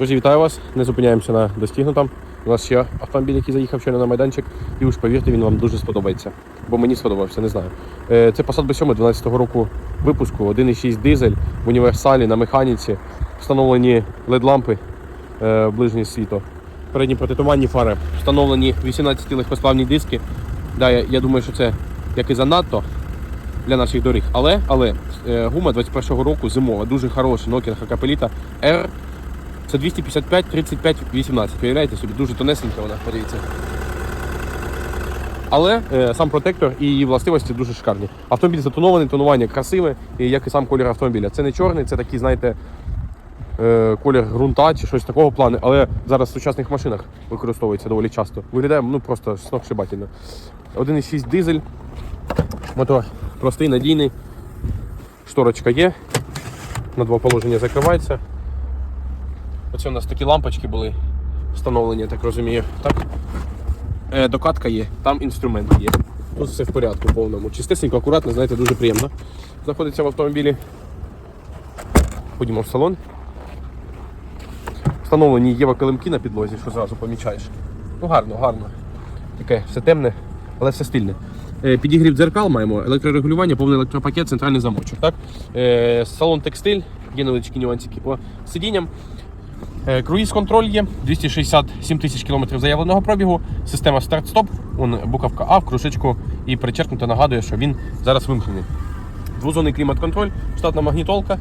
Друзі, вітаю вас. Не зупиняємося на достигнутому. У нас ще автомобіль, який заїхав щойно на майданчик, і уж повірте, він вам дуже сподобається. Бо мені сподобався, не знаю. Е, Це Passat B7 12 року випуску, 1,6 дизель в універсалі на механіці, встановлені LED-лампи е, ближнє світло, передні протитуманні фари, встановлені 18 легкосплавні диски. Да, я, я думаю, що це як і занадто для наших доріг. Але, але е, гума 21-го року зимова, дуже хороша Nokia Hakapelita R це 255, 35, 18. Уявляєте собі, дуже тонесенька вона, подивіться. Але е, сам протектор і її властивості дуже шикарні. Автомобіль затонований, тонування красиве, як і сам колір автомобіля. Це не чорний, це такий, знаєте, е, колір ґрунта чи щось такого плану, але зараз в сучасних машинах використовується доволі часто. Виглядає ну, просто сногсшибательно. 1,6 дизель, мотор простий, надійний, шторочка є, на два положення закривається. Оце у нас такі лампочки були встановлені, я так розумію. Так? Е, докатка є, там інструмент є. Тут все в порядку повному. Чистесенько, акуратно, знаєте, дуже приємно. Знаходиться в автомобілі. Ходімо в салон. Встановлені Єва килимки на підлозі, що зразу помічаєш. Ну гарно, гарно. Таке все темне, але все стильне. Е, Підігрів дзеркал маємо, електрорегулювання, повний електропакет, центральний замочок. Так? Е, Салон текстиль, є невеличкі нюансики по сидінням. Е, Круїз-контроль є, 267 тисяч кілометрів заявленого пробігу, система старт-стоп, буковка А в кружечку і перечеркнуто нагадує, що він зараз вимкнений. Двозонний клімат-контроль, штатна магнітолка.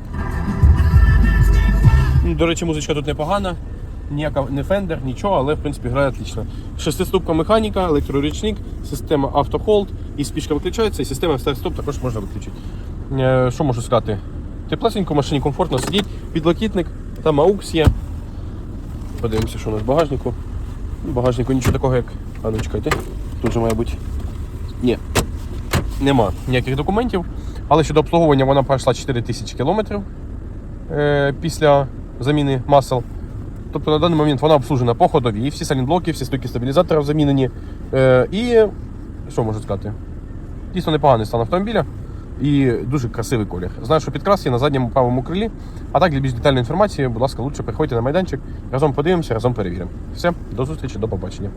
До речі, музичка тут непогана, ніяка не фендер, нічого, але в принципі грає отлично. Шестиступка механіка, електрорічник, система автохолд, і спішка виключається, і система старт-стоп також можна виключити. Е, Що можу сказати? Теплесенько в машині комфортно сидіть, підлокітник, там AUX є. Подивимося, що у нас в багажнику. В багажнику нічого такого, як. А ну чекайте. Тут же має бути. Ні. Нема ніяких документів. Але щодо обслуговування вона пройшла 4 тисячі кілометрів е, після заміни масел. Тобто на даний момент вона обслужена по ходовій, всі салінблоки, всі стойки стабілізаторів замінені. Е, і що можу сказати? Дійсно непоганий стан автомобіля і дуже красивий колір. Знаю, що підкрас є на задньому правому крилі. А так для більш детальної інформації, будь ласка, лучше приходьте на майданчик, разом подивимося, разом перевіримо. Все, до зустрічі, до побачення.